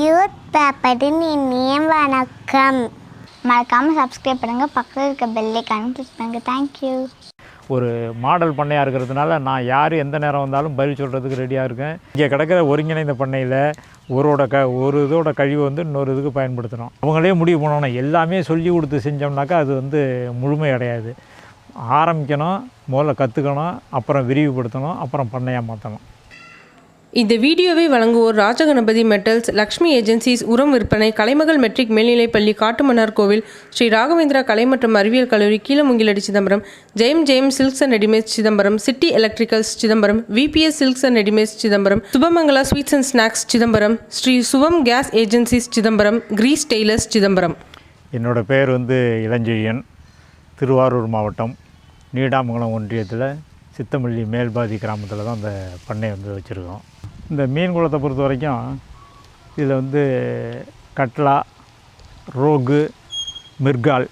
Youth பேப்பரின் இனிய வணக்கம். மறக்காமல் சப்ஸ்கிரைப் பண்ணுங்கள் பக்கத்தில் இருக்க பெல்லைக்கான கிளிக் பண்ணுங்கள் தேங்க்யூ ஒரு மாடல் பண்ணையாக இருக்கிறதுனால நான் யார் எந்த நேரம் வந்தாலும் பதில் சொல்கிறதுக்கு ரெடியாக இருக்கேன். இங்கே கிடக்கிற ஒருங்கிணைந்த பண்ணையில் ஒருவோட க ஒரு இதோட கழிவு வந்து இன்னொரு இதுக்கு பயன்படுத்தணும் அவங்களே முடிவு பண்ணணும். எல்லாமே சொல்லி கொடுத்து செஞ்சோம்னாக்கா அது வந்து முழுமை அடையாது. ஆரம்பிக்கணும் முதல்ல கற்றுக்கணும் அப்புறம் விரிவுபடுத்தணும் அப்புறம் பண்ணையாக மாற்றணும் இந்த வீடியோவை வழங்குவோர் ராஜகணபதி மெட்டல்ஸ் லக்ஷ்மி ஏஜென்சிஸ் உரம் விற்பனை கலைமகள் மெட்ரிக் மேல்நிலைப்பள்ளி காட்டுமன்னார் கோவில் ஸ்ரீ ராகவேந்திரா கலை மற்றும் அறிவியல் கல்லூரி Keezhamungiladi Chidambaram Jayam Jayam silks and readymades Chidambaram city electricals Chidambaram VBS silks and readymades Chidambaram Subhamangala sweets and snacks Chidambaram Sri Suvam gas agencies Chidambaram Grace tailors Chidambaram. என்னோடய பேர் வந்து இளஞ்செழியன் திருவாரூர் மாவட்டம் நீடாமங்கலம் ஒன்றியத்தில் சித்தமல்லி மேல்பாதி கிராமத்தில் தான் அந்த பண்ணை வந்து வச்சுருக்கோம். இந்த மீன் குளத்தை பொறுத்த வரைக்கும் இதில் வந்து கட்லா ரோகு மிர்கால்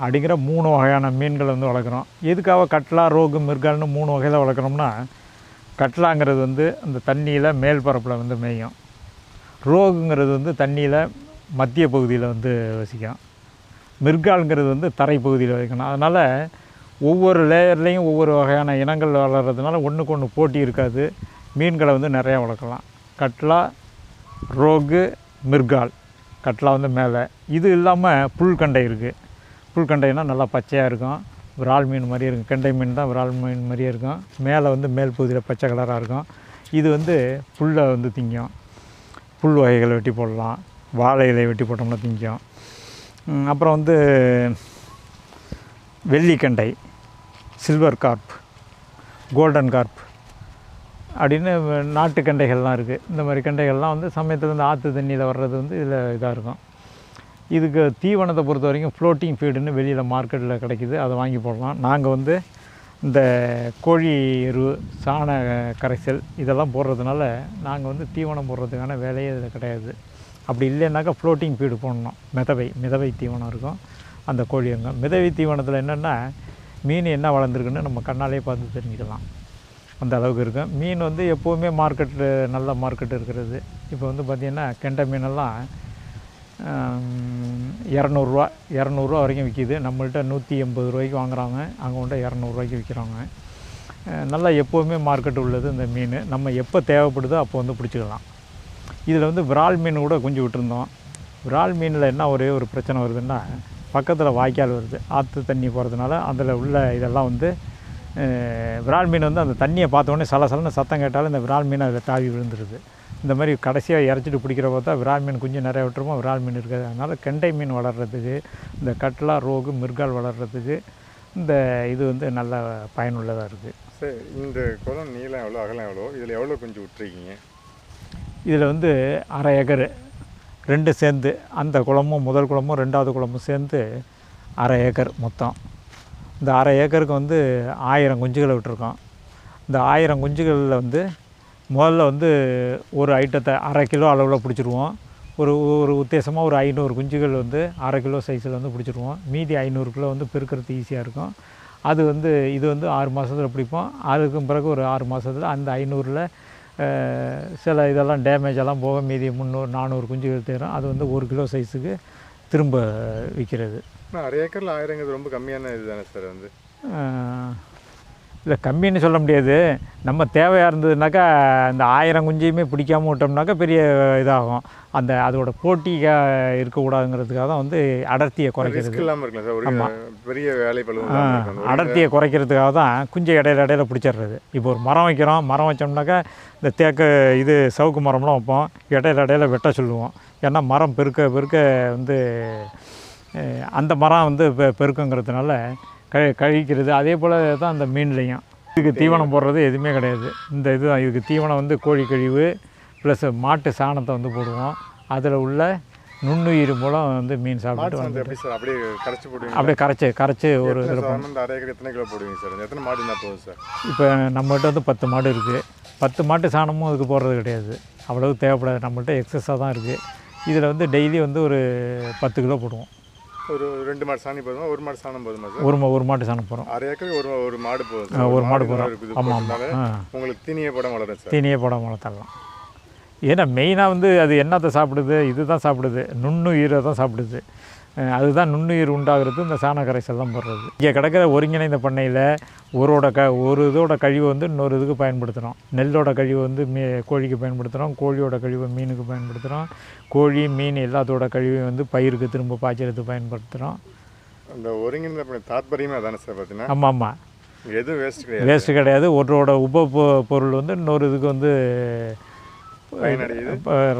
அப்படிங்கிற மூணு வகையான மீன்களை வந்து வளர்க்குறோம். எதுக்காக கட்லா ரோகு மிர்கால்னு மூணு வகையில் வளர்க்குறோம்னா கட்லாங்கிறது வந்து அந்த தண்ணியில் மேல் பரப்பில் வந்து மேயும். ரோகுங்கிறது வந்து தண்ணியில் மத்திய பகுதியில் வந்து வசிக்கும். மிர்கால்ங்கிறது வந்து தரை பகுதியில் வசிக்கணும். அதனால் ஒவ்வொரு லேயர்லேயும் ஒவ்வொரு வகையான இனங்கள் வளர்கிறதுனால ஒன்றுக்கு ஒன்று போட்டி இருக்காது. மீன்களை வந்து நிறையா வளர்க்கலாம். கட்லா ரோகு மிர்கால். கட்லா வந்து மேலே. இது இல்லாமல் புல்கண்டை இருக்குது புல்கண்டைனா நல்லா பச்சையாக இருக்கும். விரால் மீன் மாதிரியே இருக்கும். கெண்டை மீன் தான் விரால் மீன் மாதிரியே இருக்கும். மேலே வந்து மேல் பகுதியில் பச்சை கலராக இருக்கும். இது வந்து புல்லை வந்து திங்கும். புல் வகைகளை வெட்டி போடலாம். வாழை இலையை வெட்டி போட்டோம்னா திங்கும். அப்புறம் வந்து வெள்ளிக்கண்டை சில்வர் கார்ப் கோல்டன் கார்ப் அப்படின்னு நாட்டு கண்டைகள்லாம் இருக்குது இந்த மாதிரி கண்டைகள்லாம் வந்து சமயத்தில் இந்த ஆற்று தண்ணியில் வர்றது வந்து இதில் இதாக இருக்கும். இதுக்கு தீவனத்தை பொறுத்த வரைக்கும் ஃப்ளோட்டிங் ஃபீடுன்னு வெளியில் மார்க்கெட்டில் கிடைக்கிது. அதை வாங்கி போடலாம். நாங்கள் வந்து இந்த கோழி எரு சாண கரைசல் இதெல்லாம் போடுறதுனால நாங்கள் வந்து தீவனம் போடுறதுக்கான வேலையே இதில் கிடையாது. அப்படி இல்லைன்னாக்கா ஃப்ளோட்டிங் ஃபீடு போடணும். மிதவை மிதவை தீவனம் இருக்கும் அந்த கோழி அங்கே மிதவை தீவனத்தில் என்னென்னா மீன் என்ன வளர்ந்துருக்குன்னு நம்ம கண்ணாலே பார்த்து தெரிஞ்சுக்கலாம். அந்த அளவுக்கு இருக்கும். மீன் வந்து எப்போவுமே மார்க்கெட்டு நல்ல மார்க்கெட் இருக்கிறது. இப்போ வந்து பார்த்திங்கன்னா கெண்டை மீனெல்லாம் இரநூறுவா இரநூறுவா வரைக்கும் விற்கிது நம்மள்ட்ட நூற்றி எண்பது ரூபாய்க்கு வாங்குறாங்க. அங்கே கொண்டு இரநூறுவாய்க்கு விற்கிறாங்க நல்லா எப்போவுமே மார்க்கெட் உள்ளது இந்த மீன். நம்ம எப்போ தேவைப்படுதோ அப்போ வந்து பிடிச்சிக்கலாம். இதில் வந்து விரால் மீன் கூட கொஞ்சம் விட்டுருந்தோம். விரால் மீனில் என்ன ஒரே ஒரு பிரச்சனை வருதுன்னா பக்கத்தில் வாய்க்கால் வருது. ஆற்று தண்ணி போகிறதுனால அதில் உள்ள இதெல்லாம் வந்து விரால் மீன் வந்து அந்த தண்ணியை பார்த்த உடனே சலசலன்னு சத்தம் கேட்டாலும் இந்த விரால் மீன் அதில் தாவி விழுந்துருது. இந்த மாதிரி கடைசியாக இறச்சிட்டு பிடிக்கிற பார்த்தா விரால் மீன் குஞ்சு நிறைய விட்டுருமோ விரால் மீன் இருக்காது. அதனால் கெண்டை மீன் வளர்கிறதுக்கு இந்த கட்லா ரோகு மிர்கால் வளர்கிறதுக்கு இந்த இது வந்து நல்ல பயனுள்ளதாக இருக்குது சார் இந்த குளம் நீளம் எவ்வளோ அகலம் எவ்வளோ இதில் எவ்வளோ கொஞ்சம் விட்டுருக்கீங்க? இதில் வந்து அரை ஏக்கர் ரெண்டு சேர்ந்து அந்த குளமும் முதல் குளமும் ரெண்டாவது குளமும் சேர்ந்து அரை ஏக்கர் மொத்தம். இந்த அரை ஏக்கருக்கு வந்து ஆயிரம் குஞ்சுகளை விட்டுருக்கோம். இந்த ஆயிரம் குஞ்சுகளில் வந்து முதல்ல வந்து ஒரு ஐட்டத்தை அரை கிலோ அளவில் பிடிச்சிருவோம். ஒரு ஒரு உத்தேசமாக ஒரு ஐநூறு குஞ்சுகள் வந்து அரை கிலோ சைஸில் வந்து பிடிச்சிருவோம். மீதி ஐநூறு கிலோ வந்து பெருக்கிறது ஈஸியாக இருக்கும். அது வந்து இது வந்து ஆறு மாதத்தில் பிடிப்போம். அதுக்கும் பிறகு ஒரு ஆறு மாதத்தில் அந்த ஐநூறில் சில இதெல்லாம் டேமேஜ் எல்லாம் போக மீதி முந்நூறு நானூறு குஞ்சுகள் தேரும். அது வந்து ஒரு கிலோ சைஸுக்கு திரும்ப விற்கிறது அரை ஏக்கரில் ஆயிரங்கிறது ரொம்ப கம்மியான இது தானே சார் வந்து? இல்லை கம்மின்னு சொல்ல முடியாது. நம்ம தேவையாக இருந்ததுனாக்கா இந்த ஆயிரம் குஞ்சையுமே பிடிக்காம விட்டோம்னாக்கா பெரிய இதாகும். அந்த அதோட போட்டிக்காக இருக்கக்கூடாதுங்கிறதுக்காக தான் வந்து அடர்த்தியை குறைக்கிறது. பெரிய வேலை. அடர்த்தியை குறைக்கிறதுக்காக தான் குஞ்சை இடையில இடையில பிடிச்சிடுறது. இப்போ ஒரு மரம் வைக்கிறோம். மரம் வச்சோம்னாக்கா இந்த தேக்கு இது சவுக்கு மரம்லாம் வைப்போம். இடையில இடையில வெட்ட சொல்லுவோம். ஏன்னா மரம் பெருக்க பெருக்க வந்து அந்த மரம் வந்து பெ பெருக்குங்கிறதுனால க கழிக்கிறது. அதே போல் தான் அந்த மீன்லேயும் இதுக்கு தீவனம் போடுறது எதுவுமே கிடையாது. இந்த இது தான். இதுக்கு தீவனம் வந்து கோழி கழிவு ப்ளஸ் மாட்டு சாணத்தை வந்து போடுவோம். அதில் உள்ள நுண்ணுயிர் மூலம் வந்து மீன் சாப்பிட்டு வந்து வந்து எப்படி சார்? அப்படியே கரைச்சி போடுவீங்க அப்படியே கரைச்சி கரைச்சி ஒரு இதில் இந்த அரை ஏக்கர் எத்தனை கிலோ போடுவீங்க சார்? எத்தனை மாடு இருந்தால் போதும் சார்? இப்போ நம்மகிட்ட வந்து பத்து மாடு இருக்குது பத்து மாட்டு சாணமும் அதுக்கு போடுறது கிடையாது. அவ்வளவு தேவைப்படாது. நம்மள்ட்ட எக்ஸஸாக தான் இருக்குது இதில் வந்து டெய்லி வந்து ஒரு பத்து கிலோ போடுவோம். ஒரு ரெண்டு மாடு சாணி போதுமா? ஒரு மாடு சாணம் போதுமா சார்? ஒரு ஒரு மாட்டு சாணம் போகிறோம் அரை ஏக்கருக்கு ஒரு ஒரு மாடு போதும் ஒரு மாடு போகிறோம் ஆமாம் ஆமாம் உங்களுக்கு தீனியே போட வளரும் சார். தீனியே போட வளர்த்தரலாம். ஏன்னா மெயினாக வந்து அது என்னத்தை சாப்பிடுது? இது தான் சாப்பிடுது. நுண்ணுயிரை தான் சாப்பிடுது. அதுதான் நுண்ணுயிர் உண்டாகிறது இந்த சாண கரைசல் தான் போடுறது. இங்கே கிடக்கிற ஒருங்கிணைந்த பண்ணையில் ஒரோட க ஒரு இதோட கழிவை வந்து இன்னொரு இதுக்கு பயன்படுத்துகிறோம் நெல்லோட கழிவை வந்து மீ கோழிக்கு பயன்படுத்துகிறோம் கோழியோட கழிவை மீனுக்கு பயன்படுத்துகிறோம் கோழி மீன் எல்லாத்தோட கழிவையும் வந்து பயிருக்கு திரும்ப பாய்ச்சறதுக்கு பயன்படுத்துகிறோம் அந்த ஒருங்கிணைந்த பண்ண தாத்பரியமே அதானே சார் பார்த்தீங்கன்னா ஆமாம் ஆமாம் எதுவும் வேஸ்ட் கிடையாது? வேஸ்ட்டு கிடையாது. ஒருவோட உப பொ- பொருள் வந்து இன்னொரு இதுக்கு வந்து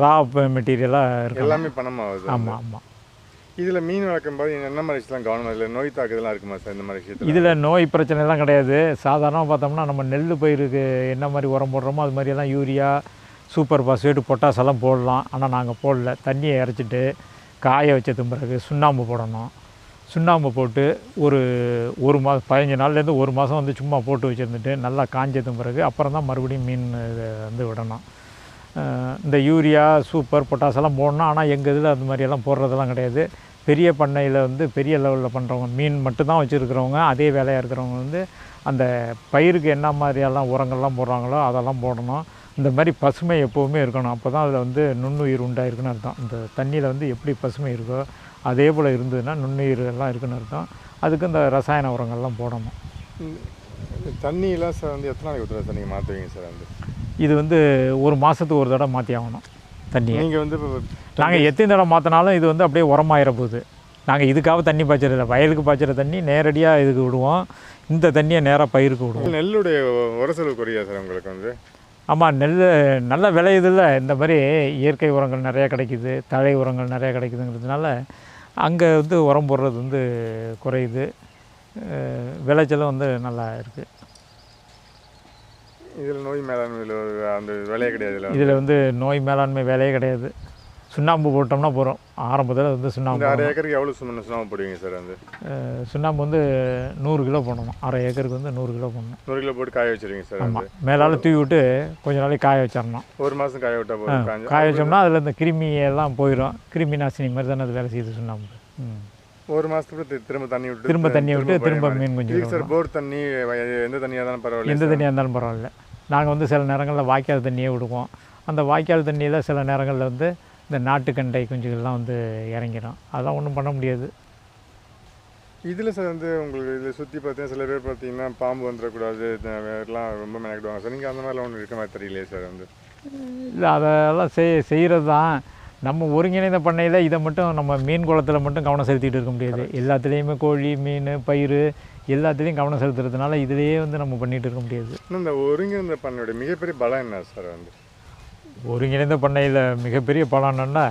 ரா மெட்டீரியலாக இருக்கும் எல்லாமே பணமாகுது. ஆமாம் ஆமாம் இதில் மீன் வளர்க்கும் போது என்ன மாதிரி விஷயம்லாம் கவனம் இல்லை நோய் தாக்குதலாம் இருக்குமா சார் இந்த மாதிரி விஷயத்தில்? இதில் நோய் பிரச்சனைலாம் கிடையாது. சாதாரணமாக பார்த்தோம்னா நம்ம நெல் பயிருக்கு என்ன மாதிரி உரம் போடுறோமோ அது மாதிரியெல்லாம் யூரியா சூப்பர் பாஸ்பேட் பொட்டாஸ் எல்லாம் போடலாம். ஆனால் நாங்கள் போடல. தண்ணியை இறச்சிட்டு காய வச்சது பிறகு சுண்ணாம்பு போடணும். சுண்ணாம்பு போட்டு ஒரு ஒரு மாதம் பதினஞ்சு நாள்லேருந்து ஒரு மாதம் வந்து சும்மா போட்டு வச்சுருந்துட்டு நல்லா காஞ்சதும் பிறகு அப்புறம் தான் மறுபடியும் மீன் இதை வந்து விடணும். இந்த யூரியா சூப்பர் பொட்டாஸ் எல்லாம் போடணும். ஆனால் எங்கள் இதில் அந்த மாதிரியெல்லாம் போடுறதெல்லாம் கிடையாது. பெரிய பண்ணையில் வந்து பெரிய லெவலில் பண்ணுறவங்க மீன் மட்டும்தான் வச்சுருக்கிறவங்க அதே வேலையாக இருக்கிறவங்க வந்து அந்த பயிருக்கு என்ன மாதிரியெல்லாம் உரங்கள்லாம் போடுறாங்களோ அதெல்லாம் போடணும். இந்த மாதிரி பசுமை எப்போவுமே இருக்கணும். அப்போ தான் அதில் வந்து நுண்ணுயிர் உண்டாயிருக்குன்னு அர்த்தம். இந்த தண்ணியில் வந்து எப்படி பசுமை இருக்கோ அதே போல் இருந்ததுன்னா நுண்ணுயிர் எல்லாம் இருக்குன்னு அர்த்தம். அதுக்கு இந்த ரசாயன உரங்கள்லாம் போடணும். தண்ணியெல்லாம் சார் வந்து எத்தனை நாளைக்கு நீங்கள் மாற்றுவீங்க சார் வந்து இது வந்து ஒரு மாதத்துக்கு ஒரு தடவை மாற்றி ஆகணும் தண்ணியை. நீங்கள் வந்து நாங்கள் எத்தனை தடவை மாற்றினாலும் இது வந்து அப்படியே உரமாயிர போகுது நாங்கள் இதுக்காக தண்ணி பாய்ச்சறதில்ல வயலுக்கு பாய்ச்சுற தண்ணி நேரடியாக இதுக்கு விடுவோம். இந்த தண்ணியை நேராக பயிருக்கு விடுவோம். நெல்லுடைய உரசல் குறையா சார் உங்களுக்கு வந்து? ஆமாம் நெல் நல்ல விளையுதில்ல இந்த மாதிரி இயற்கை உரங்கள் நிறையா கிடைக்குது. தழை உரங்கள் நிறையா கிடைக்குதுங்கிறதுனால அங்கே வந்து உரம் போடுறது வந்து குறையுது. விளைச்சலும் வந்து நல்லா இருக்குது இதில் நோய் மேலாண்மையில் அந்த வேலையே கிடையாது இதில் வந்து. நோய் மேலாண்மை வேலையே கிடையாது. சுண்ணாம்பு போட்டோம்னா போகிறோம் ஆரம்பத்தில் வந்து சுண்ணாம்பு அரை. ஏக்கருக்கு எவ்வளோ சுண்ணாம்பு போடுவீங்க சார் வந்து? சுண்ணாம்பு வந்து நூறு கிலோ போடணும். அரை ஏக்கருக்கு வந்து நூறு கிலோ போடணும். நூறு கிலோ போட்டு காய வச்சிருவீங்க சார் ஆமாம் மேலால் தூவி விட்டு கொஞ்ச நாளைக்கு காய வச்சிடணும் ஒரு மாதம் காய விட்டா போதும் காய வச்சோம்னா அதில் இந்த கிருமி எல்லாம் போயிடும் கிருமி நாசினி மாதிரி தானே அது வேலை செய்யுது சுண்ணாம்பு. ம். ஒரு மாதத்துக்கு திரும்ப தண்ணி விட்டு திரும்ப தண்ணியை விட்டு திரும்ப. மீன் குஞ்சு சார் போர் தண்ணி எந்த தண்ணியாக இருந்தாலும் பரவாயில்ல எந்த தண்ணியாக இருந்தாலும் பரவாயில்ல. நாங்கள் வந்து சில நேரங்களில் வாய்க்கால் தண்ணியே விடுவோம். அந்த வாய்க்கால் தண்ணியில் சில நேரங்களில் வந்து இந்த நாட்டுக்கண்டை குஞ்சுகள்லாம் வந்து இறங்கிடும் அதெல்லாம் ஒன்றும் பண்ண முடியாது. இதில் சார் வந்து உங்களுக்கு இதில் சுற்றி பார்த்தீங்கன்னா சில பேர் பார்த்தீங்கன்னா பாம்பு வந்துடக்கூடாது எல்லாம் ரொம்ப மெனக்கிடுவாங்க. சார் நீங்கள் அந்த மாதிரிலாம் ஒன்றும் இருக்க மாதிரி தெரியலையே சார் வந்து? இல்லை அதெல்லாம் செய் செய்கிறது தான். நம்ம ஒருங்கிணைந்த பண்ணையில் இதை மட்டும் நம்ம மீன் குளத்தில் மட்டும் கவனம் செலுத்திட்டு இருக்க முடியாது. எல்லாத்துலேயுமே கோழி மீன் பயிர் எல்லாத்துலேயும் கவனம் செலுத்துறதுனால இதிலேயே வந்து நம்ம பண்ணிகிட்டு இருக்க முடியாது. இந்த ஒருங்கிணைந்த பண்ணையோட மிகப்பெரிய பலம் என்ன சார் வந்து? ஒருங்கிணைந்த பண்ணையில் மிகப்பெரிய பலம் என்னன்னா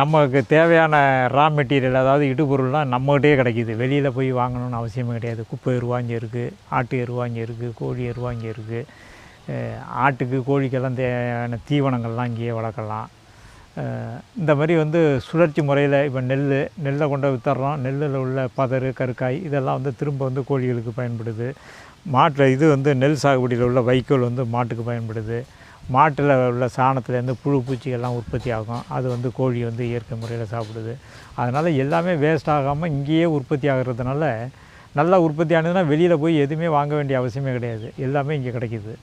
நமக்கு தேவையான ரா மெட்டீரியல் அதாவது இடுபொருள்லாம் நம்மகிட்டயே கிடைக்கிது. வெளியில் போய் வாங்கணும்னு அவசியமே கிடையாது. குப்பை எருவாங்க இருக்குது ஆட்டு எருவாங்க இருக்குது கோழி எருவாங்க இருக்குது ஆட்டுக்கு கோழிக்கெல்லாம் தேவையான தீவனங்கள்லாம் இங்கேயே வளர்க்கலாம். இந்த மாதிரி வந்து சுழற்சி முறையில் இப்போ நெல் நெல்லை கொண்டு வித்தர்றோம். நெல்லில் உள்ள பதறு கருக்காய் இதெல்லாம் வந்து திரும்ப வந்து கோழிகளுக்கு பயன்படுது. மாட்டில் இது வந்து நெல் சாகுபடியில் உள்ள வைக்கோல் வந்து மாட்டுக்கு பயன்படுது. மாட்டில் உள்ள சாணத்துலேருந்து புழு பூச்சிகள்லாம் உற்பத்தி ஆகும். அது வந்து கோழி வந்து இயற்கை முறையில் சாப்பிடுது. அதனால் எல்லாமே வேஸ்ட் ஆகாமல் இங்கேயே உற்பத்தி ஆகிறதுனால நல்லா உற்பத்தி ஆனதுன்னா வெளியில் போய் எதுவுமே வாங்க வேண்டிய அவசியமே கிடையாது. எல்லாமே இங்கே கிடைக்கிது.